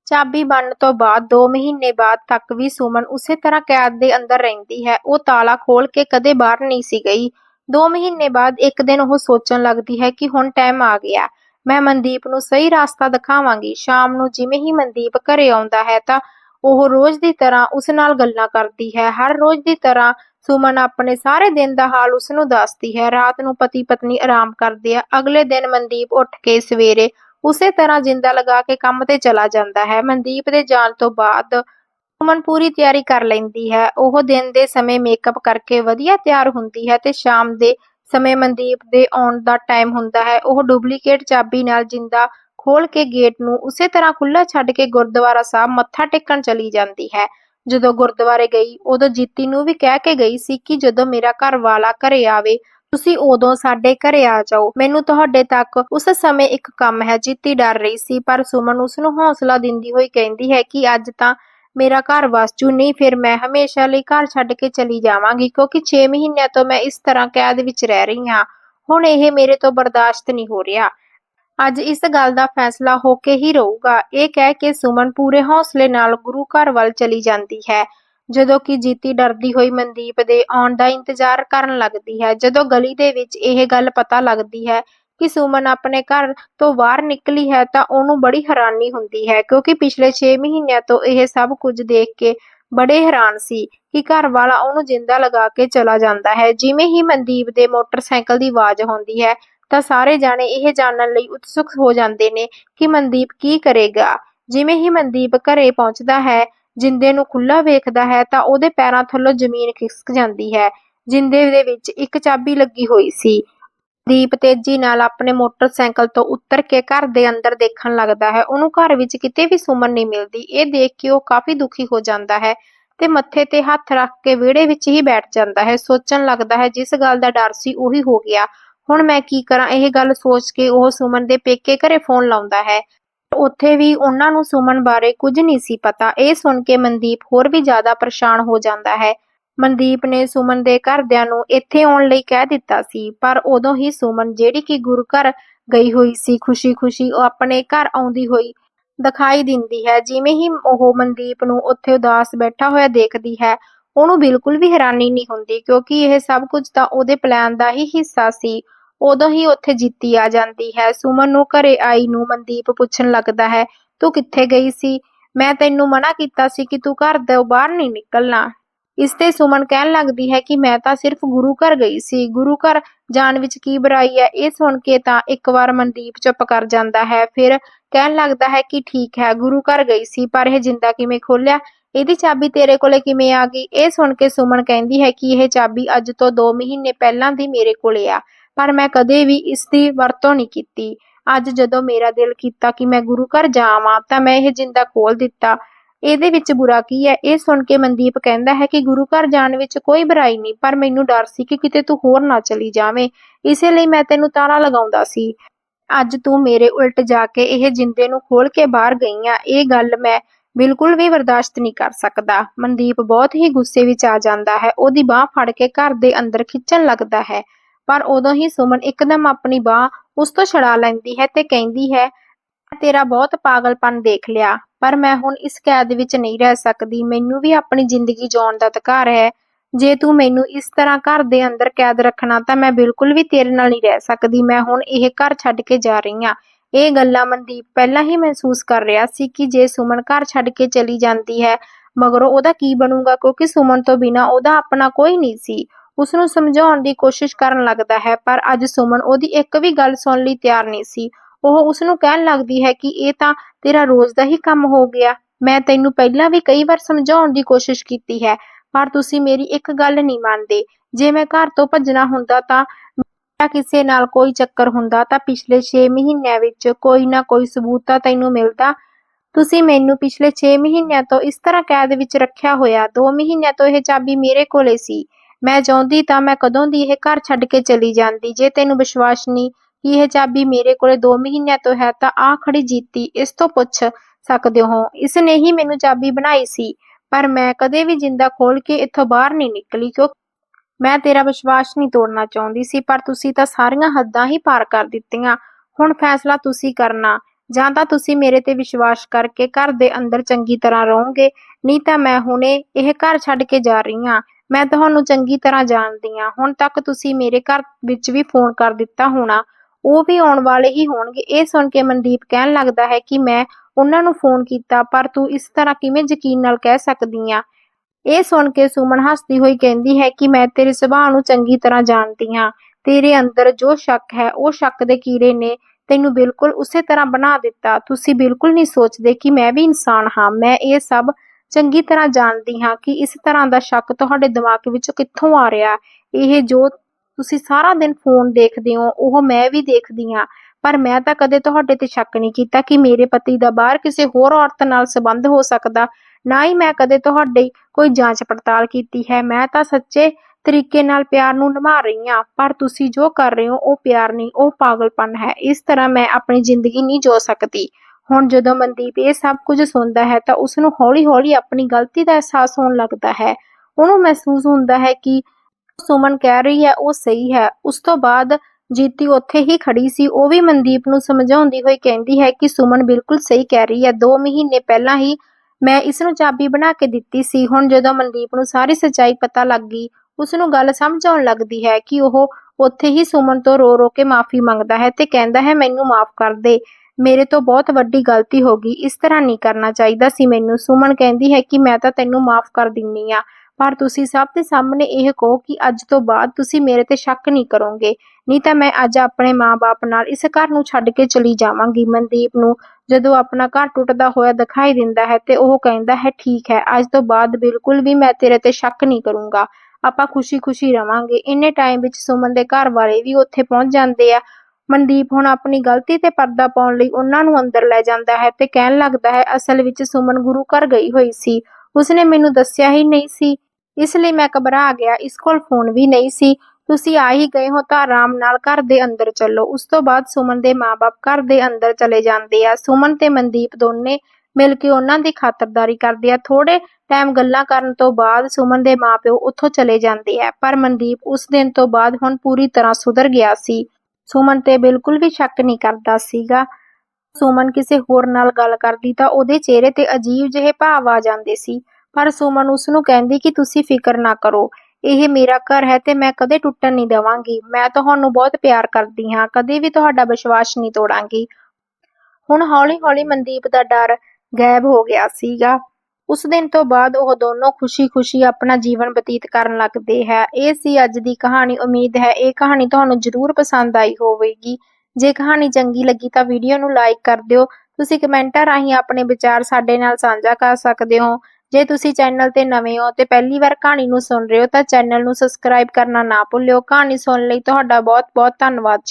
ਚਾਬੀ ਬਣਨ ਤੋਂ ਬਾਅਦ 2 ਮਹੀਨੇ ਬਾਅਦ ਤੱਕ ਵੀ ਸੁਮਨ ਉਸੇ ਤਰ੍ਹਾਂ ਕੈਦ ਦੇ ਅੰਦਰ ਰਹਿੰਦੀ ਹੈ। ਉਹ ਤਾਲਾ ਖੋਲ ਕੇ ਕਦੇ ਬਾਹਰ ਨਹੀਂ ਸੀ ਗਈ। 2 ਮਹੀਨੇ ਬਾਅਦ ਇੱਕ ਦਿਨ ਉਹ ਸੋਚਣ ਲੱਗਦੀ ਹੈ ਕਿ ਹੁਣ ਟਾਈਮ ਆ ਗਿਆ। ਮੈਂ ਮਨਦੀਪ ਨੂੰ ਸਹੀ ਰਸਤਾ ਦਿਖਾਵਾਂਗੀ। ਸ਼ਾਮ ਨੂੰ ਜਿਵੇਂ ਹੀ ਮਨਦੀਪ ਘਰੇ ਆਉਂਦਾ ਹੈ ਤਾਂ ਉਹ ਰੋਜ਼ ਦੀ ਤਰ੍ਹਾਂ ਉਸ ਨਾਲ ਗੱਲਾਂ ਕਰਦੀ ਹੈ। ਹਰ ਰੋਜ਼ ਦੀ ਤਰ੍ਹਾਂ ਸੁਮਨ ਆਪਣੇ ਸਾਰੇ ਦਿਨ ਦਾ ਹਾਲ ਉਸ ਨੂੰ ਦੱਸਦੀ ਹੈ। ਰਾਤ ਨੂੰ ਪਤੀ ਪਤਨੀ ਆਰਾਮ ਕਰਦੇ ਆ। ਅਗਲੇ ਦਿਨ ਮਨਦੀਪ ਉੱਠ ਕੇ ਸਵੇਰੇ ਉਸੇ ਤਰ੍ਹਾਂ ਜਿੰਦਾ ਲਗਾ ਕੇ ਕੰਮ ਤੇ ਚਲਾ ਜਾਂਦਾ ਹੈ। ਮਨਦੀਪ ਦੇ ਜਾਣ ਤੋਂ ਬਾਅਦ ਸੁਮਨ ਪੂਰੀ ਤਿਆਰੀ ਕਰ ਲੈਂਦੀ ਹੈ। ਉਹ ਦਿਨ ਦੇ ਸਮੇਂ ਮੇਕਅਪ ਕਰਕੇ ਵਧੀਆ ਤਿਆਰ ਹੁੰਦੀ ਹੈ ਤੇ ਸ਼ਾਮ ਦੇ ਸਮੇਂ ਮਨਦੀਪ ਦੇ ਆਉਣ ਦਾ ਟਾਈਮ ਹੁੰਦਾ ਹੈ। ਉਹ ਡੁਪਲੀਕੇਟ ਚਾਬੀ ਨਾਲ ਜਿੰਦਾ ਖੋਲ ਕੇ ਗੇਟ ਨੂੰ ਉਸੇ ਤਰ੍ਹਾਂ ਖੁੱਲ੍ਹਾ ਛੱਡ ਕੇ ਗੁਰਦੁਆਰਾ ਸਾਹਿਬ ਮੱਥਾ ਟੇਕਣ ਚਲੀ ਜਾਂਦੀ ਹੈ। ਜਦੋਂ ਗੁਰਦੁਆਰੇ ਗਈ, ਉਦੋਂ ਜੀਤੀ ਨੂੰ ਵੀ ਕਹਿ ਕੇ ਗਈ ਸੀ ਕਿ ਜਦੋਂ ਮੇਰਾ ਘਰ ਵਾਲਾ ਘਰੇ ਆਵੇ, ਤੁਸੀਂ ਉਦੋਂ ਸਾਡੇ ਘਰੇ ਆ ਜਾਓ। ਮੈਨੂੰ ਤੁਹਾਡੇ ਤੱਕ ਉਸ ਸਮੇਂ ਇੱਕ ਕੰਮ ਹੈ, ਜੀਤੀ ਡਰ ਰਹੀ ਸੀ, ਪਰ ਸੁਮਨ ਉਸ ਨੂੰ ਹੌਸਲਾ ਦਿੰਦੀ ਹੋਈ ਕਹਿੰਦੀ ਹੈ ਕਿ ਅੱਜ ਤਾਂ ਮੇਰਾ ਘਰ ਵਸਜੂ ਨਹੀਂ, ਫਿਰ ਮੈਂ ਹਮੇਸ਼ਾ ਲਈ ਘਰ ਛੱਡ ਕੇ ਚਲੀ ਜਾਵਾਂਗੀ, ਕਿਉਂਕਿ 6 ਮਹੀਨਿਆਂ ਤੋਂ ਮੈਂ ਇਸ ਤਰ੍ਹਾਂ ਕੈਦ ਵਿੱਚ ਰਹਿ ਰਹੀ ਹਾਂ। ਹੁਣ ਇਹ ਮੇਰੇ ਤੋਂ ਬਰਦਾਸ਼ਤ ਨਹੀਂ ਹੋ ਰਿਹਾ। ਅੱਜ ਇਸ ਗੱਲ ਦਾ ਫੈਸਲਾ ਹੋ ਕੇ ਹੀ ਰਹੂਗਾ। ਇਹ ਕਹਿ ਕੇ ਸੁਮਨ ਪੂਰੇ ਹੌਸਲੇ ਨਾਲ ਗੁਰੂ ਘਰ ਵੱਲ ਚਲੀ ਜਾਂਦੀ ਹੈ। ਜਦੋਂ ਕਿ ਜੀਤੀ ਡਰਦੀ ਹੋਈ ਮਨਦੀਪ ਦੇ ਆਉਣ ਦਾ ਇੰਤਜ਼ਾਰ ਕਰਨ ਲੱਗਦੀ ਹੈ। ਜਦੋਂ ਗਲੀ ਦੇ ਵਿੱਚ ਇਹ ਗੱਲ ਪਤਾ ਲੱਗਦੀ ਹੈ ਕਿ ਸੁਮਨ ਆਪਣੇ ਘਰ ਤੋਂ ਬਾਹਰ ਨਿਕਲੀ ਹੈ ਤਾਂ ਉਹਨੂੰ ਬੜੀ ਹੈਰਾਨੀ ਹੁੰਦੀ ਹੈ ਕਿਉਂਕਿ ਪਿਛਲੇ 6 ਮਹੀਨਿਆਂ ਤੋਂ ਇਹ ਸਭ ਕੁਝ ਦੇਖ ਕੇ ਬੜੇ ਹੈਰਾਨ ਸੀ ਕਿ ਘਰ ਵਾਲਾ ਉਹਨੂੰ ਜਿੰਦਾ ਲਗਾ ਕੇ ਚਲਾ ਜਾਂਦਾ ਹੈ। ਜਿਵੇਂ ਹੀ ਮਨਦੀਪ ਦੇ ਮੋਟਰਸਾਈਕਲ ਦੀ ਆਵਾਜ਼ ਆਉਂਦੀ ਹੈ ਤਾਂ ਸਾਰੇ ਜਾਣੇ ਇਹ ਜਾਣਨ ਲਈ ਉਤਸੁਕ ਹੋ ਜਾਂਦੇ ਨੇ ਕਿ ਮਨਦੀਪ ਕੀ ਕਰੇਗਾ। ਜਿਵੇਂ ਹੀ ਮਨਦੀਪ ਘਰੇ ਪਹੁੰਚਦਾ ਹੈ, ਜਿੰਦੇ ਨੂੰ ਖੁੱਲਾ ਵੇਖਦਾ ਹੈ ਤਾਂ ਉਹਦੇ ਪੈਰਾਂ ਥੱਲੋਂ ਜ਼ਮੀਨ ਖਿਸਕ ਜਾਂਦੀ ਹੈ, ਜਿੰਦੇ ਦੇ ਵਿੱਚ ਇੱਕ ਚਾਬੀ ਲੱਗੀ ਹੋਈ ਸੀ। ਦੀਪ ਤੇਜ਼ੀ ਨਾਲ ਆਪਣੇ ਮੋਟਰਸਾਈਕਲ ਤੋਂ ਉਤਰ ਕੇ ਘਰ ਦੇ ਅੰਦਰ ਦੇਖਣ ਲੱਗਦਾ ਹੈ। ਉਹਨੂੰ ਘਰ ਵਿੱਚ ਕਿਤੇ ਵੀ ਸੁਮਨ ਨਹੀਂ ਮਿਲਦੀ। ਇਹ ਦੇਖ ਕੇ ਉਹ ਕਾਫੀ ਦੁਖੀ ਹੋ ਜਾਂਦਾ ਹੈ ਤੇ ਮੱਥੇ ਤੇ ਹੱਥ ਰੱਖ ਕੇ ਵਿਹੜੇ ਵਿੱਚ ਹੀ ਬੈਠ ਜਾਂਦਾ ਹੈ। ਸੋਚਣ ਲੱਗਦਾ ਹੈ, ਜਿਸ ਗੱਲ ਦਾ ਡਰ ਸੀ ਉਹੀ ਹੋ ਗਿਆ। ਹੁਣ ਮੈਂ ਕੀ ਕਰਾਂ? ਇਹ ਗੱਲ ਸੋਚ ਕੇ ਉਹ ਸੁਮਨ ਦੇ ਪੇਕੇ ਘਰੇ ਫੋਨ ਲਾਉਂਦਾ ਹੈ। ਉੱਥੇ ਵੀ ਉਹਨਾਂ ਨੂੰ ਸੁਮਨ ਬਾਰੇ ਕੁਝ ਨਹੀਂ ਸੀ ਪਤਾ। ਇਹ ਸੁਣ ਕੇ ਮਨਦੀਪ ਹੋਰ ਵੀ ਜ਼ਿਆਦਾ ਪਰੇਸ਼ਾਨ ਹੋ ਜਾਂਦਾ ਹੈ। ਮਨਦੀਪ ਨੇ ਸੁਮਨ ਦੇ ਘਰਦਿਆਂ ਨੂੰ ਇੱਥੇ ਆਉਣ ਲਈ ਕਹਿ ਦਿੱਤਾ ਸੀ, ਪਰ ਉਦੋਂ ਹੀ ਸੁਮਨ ਜਿਹੜੀ ਕਿ ਗੁਰੂ ਘਰ ਗਈ ਹੋਈ ਸੀ, ਖੁਸ਼ੀ-ਖੁਸ਼ੀ ਉਹ ਆਪਣੇ ਘਰ ਆਉਂਦੀ ਹੋਈ ਦਿਖਾਈ ਦਿੰਦੀ ਹੈ। ਜਿਵੇਂ ਹੀ ਉਹ ਮਨਦੀਪ ਨੂੰ ਉੱਥੇ ਉਦਾਸ ਬੈਠਾ ਹੋਇਆ ਦੇਖਦੀ ਹੈ, ਉਹਨੂੰ ਬਿਲਕੁਲ ਵੀ ਹੈਰਾਨੀ ਨਹੀਂ ਹੁੰਦੀ, ਕਿਉਂਕਿ ਇਹ ਸਭ ਕੁਝ ਤਾਂ ਉਹਦੇ ਪਲਾਨ ਦਾ ਹੀ ਹਿੱਸਾ ਸੀ। ਉਦੋਂ ਹੀ ਉੱਥੇ ਜੀਤੀ ਆ ਜਾਂਦੀ ਹੈ। ਸੁਮਨ ਨੂੰ ਘਰੇ ਆਈ ਨੂੰ ਮਨਦੀਪ ਪੁੱਛਣ ਲੱਗਦਾ ਹੈ, ਤੂੰ ਕਿੱਥੇ ਗਈ ਸੀ? ਮੈਂ ਤੈਨੂੰ ਮਨਾ ਕੀਤਾ ਸੀ ਕਿ ਤੂੰ ਘਰ ਤੋਂ ਬਾਹਰ ਨਹੀਂ ਨਿਕਲਣਾ। ਇਸ ਤੇ ਸੁਮਨ ਕਹਿਣ ਲੱਗਦੀ ਹੈ ਕਿ ਮੈਂ ਤਾਂ ਸਿਰਫ ਗੁਰੂ ਘਰ ਗਈ ਸੀ। ਗੁਰੂ ਘਰ ਜਾਣ ਵਿੱਚ ਕੀ ਬੁਰਾਈ ਹੈ, ਇਹ ਸੁਣ ਕੇ ਤਾਂ ਇੱਕ ਵਾਰ ਮਨਦੀਪ ਚੁੱਪ ਕਰ ਜਾਂਦਾ ਹੈ। ਫਿਰ ਕਹਿਣ ਲੱਗਦਾ ਹੈ ਕਿ ਠੀਕ ਹੈ, ਗੁਰੂ ਘਰ ਗਈ ਸੀ, ਪਰ ਇਹ ਜਿੰਦਾ ਕਿਵੇਂ ਖੋਲਿਆ ਇਹਦੀ ਚਾਬੀ ਤੇਰੇ ਕੋਲੇ ਕਿਵੇਂ ਆ ਗਈ? ਇਹ ਸੁਣ ਕੇ ਸੁਮਨ ਕਹਿੰਦੀ ਹੈ ਕਿ ਇਹ ਚਾਬੀ ਅੱਜ ਤੋਂ 2 ਮਹੀਨੇ ਪਹਿਲਾਂ ਦੀ ਮੇਰੇ ਕੋਲੇ ਆ। ਪਰ ਮੈਂ ਕਦੇ ਵੀ ਇਸ ਦੀ ਵਰਤੋਂ ਨਹੀਂ ਕੀਤੀ। ਅੱਜ ਜਦੋਂ ਮੇਰਾ ਦਿਲ ਕੀਤਾ ਕਿ ਮੈਂ ਗੁਰੂ ਘਰ ਜਾਵਾਂ, ਤਾਂ ਮੈਂ ਇਹ ਜਿੰਦਾ ਖੋਲ ਦਿੱਤਾ। ਇਹਦੇ ਵਿੱਚ ਬੁਰਾ ਕੀ ਹੈ? ਇਹ ਸੁਣ ਕੇ ਮਨਦੀਪ ਕਹਿੰਦਾ ਹੈ ਕਿ ਗੁਰੂ ਘਰ ਜਾਣ ਵਿੱਚ ਕੋਈ ਬੁਰਾਈ ਨਹੀਂ, ਪਰ ਮੈਨੂੰ ਡਰ ਸੀ ਕਿ ਕਿਤੇ ਤੂੰ ਹੋਰ ਨਾ ਚਲੀ ਜਾਵੇਂ। ਇਸੇ ਲਈ ਮੈਂ ਤੈਨੂੰ ਤਾਲਾ ਲਗਾਉਂਦਾ ਸੀ। ਅੱਜ ਤੂੰ ਮੇਰੇ ਉਲਟ ਜਾ ਕੇ ਇਹ ਜਿੰਦੇ ਨੂੰ ਖੋਲ ਕੇ ਬਾਹਰ ਗਈ ਆ ਇਹ ਗੱਲ ਮੈਂ ਬਿਲਕੁਲ ਵੀ ਬਰਦਾਸ਼ਤ ਨਹੀਂ ਕਰ ਸਕਦਾ। ਮਨਦੀਪ ਬਹੁਤ ਹੀ ਗੁੱਸੇ ਵਿੱਚ ਆ ਜਾਂਦਾ ਹੈ। ਉਹਦੀ ਬਾਹ ਫੜ ਕੇ ਘਰ ਦੇ ਅੰਦਰ ਖਿੱਚਣ ਲੱਗਦਾ ਹੈ। ਪਰ ਉਦੋਂ ਹੀ ਸੁਮਨ ਇੱਕਦਮ ਆਪਣੀ ਬਾਹ ਉਸ ਤੋਂ ਛੜਾ ਲੈਂਦੀ ਹੈ ਤੇ ਕਹਿੰਦੀ ਹੈ ਤੇਰਾ ਬਹੁਤ ਪਾਗਲਪਨ ਦੇਖ ਲਿਆ, ਪਰ ਮੈਂ ਹੁਣ ਇਸ ਕੈਦ ਵਿੱਚ ਨਹੀਂ ਰਹਿ ਸਕਦੀ। ਮੈਨੂੰ ਵੀ ਆਪਣੀ ਜ਼ਿੰਦਗੀ ਜਿਉਣ ਦਾ ਅਧਿਕਾਰ ਹੈ। ਜੇ ਤੂੰ ਮੈਨੂੰ ਇਸ ਤਰ੍ਹਾਂ ਘਰ ਦੇ ਅੰਦਰ ਕੈਦ ਰੱਖਣਾ ਤਾਂ ਮੈਂ ਬਿਲਕੁਲ ਵੀ ਤੇਰੇ ਨਾਲ ਨਹੀਂ ਰਹਿ ਸਕਦੀ। ਮੈਂ ਹੁਣ ਇਹ ਘਰ ਛੱਡ ਕੇ ਜਾ ਰਹੀ ਹਾਂ। ਇਹ ਗੱਲਾਂ ਮਨਦੀਪ ਪਹਿਲਾਂ ਹੀ ਮਹਿਸੂਸ ਕਰ ਰਿਹਾ ਸੀ ਕਿ ਜੇ ਸੁਮਨ ਘਰ ਛੱਡ ਕੇ ਚਲੀ ਜਾਂਦੀ ਹੈ, ਮਗਰੋਂ ਉਹਦਾ ਕੀ ਬਣੂਗਾ? ਕਿਉਂਕਿ ਸੁਮਨ ਤੋਂ ਬਿਨਾ ਉਹਦਾ ਆਪਣਾ ਕੋਈ ਨਹੀਂ ਸੀ। ਉਸ ਨੂੰ ਸਮਝਾਉਣ ਦੀ ਕੋਸ਼ਿਸ਼ ਕਰਨ ਲੱਗਦਾ ਹੈ, ਪਰ ਅੱਜ ਸੁਮਨ ਉਹਦੀ ਇੱਕ ਵੀ ਗੱਲ ਸੁਣਨ ਲਈ ਤਿਆਰ ਨਹੀਂ ਸੀ। ਉਹ ਉਸ ਨੂੰ ਕਹਿਣ ਲੱਗਦੀ ਹੈ ਕਿ ਇਹ ਤਾਂ ਤੇਰਾ ਰੋਜ਼ ਦਾ ਹੀ ਕੰਮ ਹੋ ਗਿਆ। ਮੈਂ ਤੈਨੂੰ ਪਹਿਲਾਂ ਵੀ ਕਈ ਵਾਰ ਸਮਝਾਉਣ ਦੀ ਕੋਸ਼ਿਸ਼ ਕੀਤੀ ਹੈ, ਪਰ ਤੁਸੀਂ ਮੇਰੀ ਇੱਕ ਗੱਲ ਨਹੀਂ ਮੰਨਦੇ। ਜੇ ਮੈਂ ਘਰ ਤੋਂ ਭੱਜਣਾ ਹੁੰਦਾ ਤਾਂ ਮੇਰਾ ਕਿਸੇ ਨਾਲ ਕੋਈ ਚੱਕਰ ਹੁੰਦਾ ਤਾਂ ਪਿਛਲੇ 6 ਮਹੀਨਿਆਂ ਵਿੱਚ ਕੋਈ ਨਾ ਕੋਈ ਸਬੂਤ ਤਾਂ ਤੈਨੂੰ ਮਿਲਦਾ। ਤੁਸੀਂ ਮੈਨੂੰ ਪਿਛਲੇ 6 ਮਹੀਨਿਆਂ ਤੋਂ ਇਸ ਤਰ੍ਹਾਂ ਕੈਦ ਵਿੱਚ ਰੱਖਿਆ ਹੋਇਆ 2 ਮਹੀਨਿਆਂ ਤੋਂ ਇਹ ਚਾਬੀ ਮੇਰੇ ਕੋਲੇ ਸੀ। ਮੈਂ ਚਾਹੁੰਦੀ ਤਾਂ ਮੈਂ ਕਦੋਂ ਦੀ ਇਹ ਘਰ ਛੱਡ ਕੇ ਚਲੀ ਜਾਂਦੀ? ਜੇ ਤੈਨੂੰ ਵਿਸ਼ਵਾਸ ਨਹੀਂ ਕਿ ਇਹ ਚਾਬੀ ਮੇਰੇ ਕੋਲੇ 2 ਮਹੀਨਿਆਂ ਤੋਂ ਹੈ, ਤਾਂ ਆਹ ਖੜੀ ਜੀਤੀ, ਇਸ ਤੋਂ ਪੁੱਛ ਸਕਦੇ ਹੋ? ਇਸ ਨੇ ਹੀ ਮੈਨੂੰ ਚਾਬੀ ਬਣਾਈ ਸੀ, ਪਰ ਮੈਂ ਕਦੇ ਵੀ ਜਿੰਦਾ ਖੋਲ ਕੇ ਇੱਥੋਂ ਬਾਹਰ ਨਹੀਂ ਨਿਕਲੀ ਕਿਉਂ ਮੈਂ ਤੇਰਾ ਵਿਸ਼ਵਾਸ ਨਹੀਂ ਤੋੜਨਾ ਚਾਹੁੰਦੀ ਸੀ, ਪਰ ਤੁਸੀਂ ਤਾਂ ਸਾਰੀਆਂ ਹੱਦਾਂ ਹੀ ਪਾਰ ਕਰ ਦਿੱਤੀਆਂ। ਹੁਣ ਫੈਸਲਾ ਤੁਸੀਂ ਕਰਨਾ। ਜਾਂ ਤਾਂ ਤੁਸੀਂ ਮੇਰੇ ਤੇ ਵਿਸ਼ਵਾਸ ਕਰਕੇ ਘਰ ਦੇ ਅੰਦਰ ਚੰਗੀ ਤਰ੍ਹਾਂ ਰਹੋਗੇ, ਨਹੀਂ ਤਾਂ ਮੈਂ ਹੁਣੇ ਇਹ ਘਰ ਛੱਡ ਕੇ ਜਾ ਰਹੀ ਹਾਂ। ਮੈਂ ਤੁਹਾਨੂੰ ਚੰਗੀ ਤਰ੍ਹਾਂ ਜਾਣਦੀ ਹਾਂ। ਹੁਣ ਤੱਕ ਤੁਸੀਂ ਮੇਰੇ ਘਰ ਵਿੱਚ ਵੀ ਫੋਨ ਕਰ ਦਿੱਤਾ ਹੋਣਾ। ਉਹ ਵੀ ਆਉਣ ਵਾਲੇ ਹੀ ਹੋਣਗੇ। ਇਹ ਸੁਣ ਕੇ ਮਨਦੀਪ ਕਹਿਣ ਲੱਗਦਾ ਹੈ ਕਿ ਮੈਂ ਉਹਨਾਂ ਨੂੰ ਫੋਨ ਕੀਤਾ, ਪਰ ਤੂੰ ਇਸ ਤਰ੍ਹਾਂ ਕਿਵੇਂ ਯਕੀਨ ਨਾਲ ਕਹਿ ਸਕਦੀ ਆ ਇਹ ਸੁਣ ਕੇ ਸੁਮਨ ਹੱਸਦੀ ਹੋਈ ਕਹਿੰਦੀ ਹੈ ਕਿ ਮੈਂ ਤੇਰੇ ਸੁਭਾਅ ਨੂੰ ਚੰਗੀ ਤਰ੍ਹਾਂ ਜਾਣਦੀ ਹਾਂ। ਤੇਰੇ ਅੰਦਰ ਜੋ ਸ਼ੱਕ ਹੈ, ਉਹ ਸ਼ੱਕ ਦੇ ਕੀੜੇ ਨੇ। ਤੈਨੂੰ ਬਿਲਕੁਲ ਉਸੇ ਤਰ੍ਹਾਂ ਬਣਾ ਦਿੱਤਾ। ਤੁਸੀਂ ਬਿਲਕੁਲ ਨਹੀਂ ਸੋਚਦੇ ਕਿ ਮੈਂ ਵੀ ਇਨਸਾਨ ਹਾਂ। ਮੈਂ ਇਹ ਸਭ ਚੰਗੀ ਤਰ੍ਹਾਂ ਜਾਣਦੀ ਹਾਂ ਕਿ ਇਸ ਤਰ੍ਹਾਂ ਦਾ ਸ਼ੱਕ ਤੁਹਾਡੇ ਦਿਮਾਗ ਵਿੱਚ ਕਿੱਥੋਂ ਆ ਰਿਹਾ ਇਹ ਜੋ ਤੁਸੀਂ ਸਾਰਾ ਦਿਨ ਫੋਨ ਦੇਖਦੇ ਹੋ, ਉਹ ਮੈਂ ਵੀ ਦੇਖਦੀ ਹਾਂ। ਪਰ ਮੈਂ ਤਾਂ ਕਦੇ ਤੁਹਾਡੇ ਤੇ ਸ਼ੱਕ ਨਹੀਂ ਕੀਤਾ ਕਿ ਮੇਰੇ ਪਤੀ ਦਾ ਬਾਹਰ ਕਿਸੇ ਹੋਰ ਔਰਤ ਨਾਲ ਸੰਬੰਧ ਹੋ ਸਕਦਾ। ਨਾ ਹੀ ਮੈਂ ਕਦੇ ਤੁਹਾਡੀ ਕੋਈ ਜਾਂਚ ਪੜਤਾਲ ਕੀਤੀ ਹੈ। ਮੈਂ ਤਾਂ ਸੱਚੇ ਤਰੀਕੇ ਨਾਲ ਪਿਆਰ ਨੂੰ ਨਿਭਾ ਰਹੀ ਹਾਂ, ਪਰ ਤੁਸੀਂ ਜੋ ਕਰ ਰਹੇ ਹੋ, ਉਹ ਪਿਆਰ ਨਹੀਂ, ਉਹ ਪਾਗਲਪਨ ਹੈ। ਇਸ ਤਰ੍ਹਾਂ ਮੈਂ ਆਪਣੀ ਜ਼ਿੰਦਗੀ ਨਹੀਂ ਜੋ ਸਕਦੀ। ਹੁਣ ਜਦੋਂ ਮਨਦੀਪ ਇਹ ਸਭ ਕੁਝ ਸੁਣਦਾ ਹੈ ਤਾਂ ਉਸ ਨੂੰ ਹੌਲੀ-ਹੌਲੀ ਆਪਣੀ ਗਲਤੀ ਦਾ ਅਹਿਸਾਸ ਹੋਣ ਲੱਗਦਾ ਹੈ। ਉਹਨੂੰ ਮਹਿਸੂਸ ਹੁੰਦਾ ਹੈ ਕਿ ਸੁਮਨ ਕਹਿ ਰਹੀ ਹੈ ਉਹ ਸਹੀ ਹੈ। ਉਸ ਤੋਂ ਬਾਅਦ ਜੀਤੀ ਉੱਥੇ ਹੀ ਖੜੀ ਸੀ। ਉਹ ਵੀ ਮਨਦੀਪ ਨੂੰ ਸਮਝਾਉਂਦੀ ਹੋਈ ਕਹਿੰਦੀ ਹੈ ਕਿ ਸੁਮਨ ਬਿਲਕੁਲ ਸਹੀ ਕਹਿ ਰਹੀ ਹੈ। 2 ਮਹੀਨੇ ਪਹਿਲਾਂ ਹੀ ਮੈਂ ਇਸ ਨੂੰ ਚਾਬੀ ਬਣਾ ਕੇ ਦਿੱਤੀ ਸੀ। ਹੁਣ ਜਦੋਂ ਮਨਦੀਪ ਨੂੰ ਸਾਰੀ ਸੱਚਾਈ ਪਤਾ ਲੱਗ ਗਈ ਉਸ ਨੂੰ ਗੱਲ ਸਮਝ ਆਉਣ ਲੱਗਦੀ ਹੈ ਕਿ ਉਹ ਉੱਥੇ ਹੀ ਸੁਮਨ ਤੋਂ ਰੋ ਰੋ ਕੇ ਮਾਫੀ ਮੰਗਦਾ ਹੈ ਤੇ ਕਹਿੰਦਾ ਹੈ, ਮੈਨੂੰ ਮਾਫ ਕਰ ਦੇ। ਮੇਰੇ ਤੋਂ ਬਹੁਤ ਵੱਡੀ ਗਲਤੀ ਹੋ ਗਈ, ਇਸ ਤਰ੍ਹਾਂ ਨਹੀਂ ਕਰਨਾ ਚਾਹੀਦਾ ਸੀ ਮੈਨੂੰ। ਸੁਮਨ ਕਹਿੰਦੀ ਹੈ ਕਿ ਮੈਂ ਤਾਂ ਤੈਨੂੰ ਮਾਫ ਕਰ ਦਿੰਨੀ ਆ, ਪਰ ਤੁਸੀਂ ਸਭ ਦੇ ਸਾਹਮਣੇ ਇਹ ਕਹੋ ਕਿ ਅੱਜ ਤੋਂ ਬਾਅਦ ਤੁਸੀਂ ਮੇਰੇ ਤੇ ਸ਼ੱਕ ਨਹੀਂ ਕਰੋਗੇ। ਨਹੀਂ ਤਾਂ ਮੈਂ ਅੱਜ ਆਪਣੇ ਮਾਂ-ਬਾਪ ਨਾਲ ਇਸ ਘਰ ਨੂੰ ਛੱਡ ਕੇ ਚਲੀ ਜਾਵਾਂਗੀ। ਮਨਦੀਪ ਨੂੰ ਜਦੋਂ ਆਪਣਾ ਘਰ ਟੁੱਟਦਾ ਹੋਇਆ ਦਿਖਾਈ ਦਿੰਦਾ ਹੈ ਤੇ ਉਹ ਕਹਿੰਦਾ ਹੈ, ਠੀਕ ਹੈ, ਅੱਜ ਤੋਂ ਬਾਅਦ ਬਿਲਕੁਲ ਵੀ ਮੈਂ ਤੇਰੇ ਤੇ ਸ਼ੱਕ ਨਹੀਂ ਕਰੂੰਗਾ। ਆਪਾਂ ਖੁਸ਼ੀ-ਖੁਸ਼ੀ ਰਵਾਂਗੇ। ਇੰਨੇ ਟਾਈਮ ਵਿੱਚ ਸੁਮਨ ਦੇ ਘਰ ਵਾਲੇ ਵੀ ਉੱਥੇ ਪਹੁੰਚ ਜਾਂਦੇ ਆ। ਮਨਦੀਪ ਹੁਣ ਆਪਣੀ ਗਲਤੀ ਤੇ ਪਰਦਾ ਪਾਉਣ ਲਈ ਉਹਨਾਂ ਨੂੰ ਅੰਦਰ ਲੈ ਜਾਂਦਾ ਹੈ ਤੇ ਕਹਿਣ ਲੱਗਦਾ ਹੈ, ਅਸਲ ਵਿੱਚ ਸੁਮਨ ਗੁਰੂ ਘਰ ਗਈ ਹੋਈ ਸੀ। ਉਸਨੇ ਮੈਨੂੰ ਦੱਸਿਆ ਹੀ ਨਹੀਂ ਸੀ। ਇਸ ਲਈ ਮੈਂ ਘਬਰਾ ਗਿਆ। ਇਸ ਕੋਲ ਫੋਨ ਵੀ ਨਹੀਂ ਸੀ। ਤੁਸੀਂ ਆ ਹੀ ਗਏ ਹੋ ਤਾਂ ਆਰਾਮ ਨਾਲ ਘਰ ਦੇ ਅੰਦਰ ਚੱਲੋ। ਉਸ ਤੋਂ ਬਾਅਦ ਸੁਮਨ ਦੇ ਮਾਪੇ ਘਰ ਦੇ ਅੰਦਰ ਚਲੇ ਜਾਂਦੇ ਆ। ਸੁਮਨ ਤੇ ਮਨਦੀਪ ਦੋਨੇ ਮਿਲ ਕੇ ਉਹਨਾਂ ਦੀ ਖਾਤਰਦਾਰੀ ਕਰਦੇ ਆ। ਥੋੜੇ ਟਾਈਮ ਗੱਲਾਂ ਕਰਨ ਤੋਂ ਬਾਅਦ ਸੁਮਨ ਦੇ ਮਾਪਿਓ ਉੱਥੋਂ ਚਲੇ ਜਾਂਦੇ ਆ। ਪਰ ਮਨਦੀਪ ਉਸ ਦਿਨ ਤੋਂ ਬਾਅਦ ਹੁਣ ਪੂਰੀ ਤਰ੍ਹਾਂ ਸੁਧਰ ਗਿਆ ਸੀ। ਸੁਮਨ ਤੇ ਬਿਲਕੁਲ ਵੀ ਸ਼ੱਕ ਨਹੀਂ ਕਰਦਾ ਸੀਗਾ। ਸੁਮਨ ਕਿਸੇ ਹੋਰ ਨਾਲ ਗੱਲ ਕਰਦੀ ਤਾਂ ਉਹਦੇ ਚਿਹਰੇ ਤੇ ਅਜੀਬ ਜਿਹੇ ਭਾਵ ਆ ਜਾਂਦੇ ਸੀ, ਪਰ ਸੁਮਨ ਉਸ ਨੂੰ ਕਹਿੰਦੀ ਕਿ ਤੁਸੀਂ ਫਿਕਰ ਨਾ ਕਰੋ, ਇਹ ਮੇਰਾ ਘਰ ਹੈ ਤੇ ਮੈਂ ਕਦੇ ਟੁੱਟਣ ਨਹੀਂ ਦੇਵਾਂਗੀ, ਮੈਂ ਤੁਹਾਨੂੰ ਬਹੁਤ ਪਿਆਰ ਕਰਦੀ ਹਾਂ, ਕਦੇ ਵੀ ਤੁਹਾਡਾ ਵਿਸ਼ਵਾਸ ਨਹੀਂ ਤੋੜਾਂਗੀ। ਹੁਣ ਹੌਲੀ-ਹੌਲੀ ਮਨਦੀਪ ਦਾ ਡਰ ਗਾਇਬ ਹੋ ਗਿਆ ਸੀਗਾ। ਉਸ ਦਿਨ ਤੋਂ ਬਾਅਦ ਉਹ ਦੋਨੋਂ ਖੁਸ਼ੀ-ਖੁਸ਼ੀ ਆਪਣਾ ਜੀਵਨ ਬਤੀਤ ਕਰਨ ਲੱਗਦੇ ਹੈ। ਇਹ ਸੀ ਅੱਜ ਦੀ ਕਹਾਣੀ। ਉਮੀਦ ਹੈ ਇਹ ਕਹਾਣੀ ਤੁਹਾਨੂੰ ਜ਼ਰੂਰ ਪਸੰਦ ਆਈ ਹੋਵੇਗੀ। ਜੇ ਕਹਾਣੀ ਚੰਗੀ ਲੱਗੀ ਤਾਂ ਵੀਡੀਓ ਨੂੰ ਲਾਈਕ ਕਰ ਦਿਓ। ਤੁਸੀਂ ਕਮੈਂਟਾਂ ਰਾਹੀਂ ਆਪਣੇ ਵਿਚਾਰ ਸਾਡੇ ਨਾਲ ਸਾਂਝਾ ਕਰ ਸਕਦੇ ਹੋ। ਜੇ ਤੁਸੀਂ ਚੈਨਲ ਤੇ ਨਵੇਂ ਹੋ ਤੇ ਪਹਿਲੀ ਵਾਰ ਕਹਾਣੀ ਨੂੰ ਸੁਣ ਰਹੇ ਹੋ ਤਾਂ ਚੈਨਲ ਨੂੰ ਸਬਸਕ੍ਰਾਈਬ ਕਰਨਾ ਨਾ ਭੁੱਲਿਓ। ਕਹਾਣੀ ਸੁਣਨ ਲਈ ਤੁਹਾਡਾ ਬਹੁਤ ਬਹੁਤ ਧੰਨਵਾਦ ਜੀ।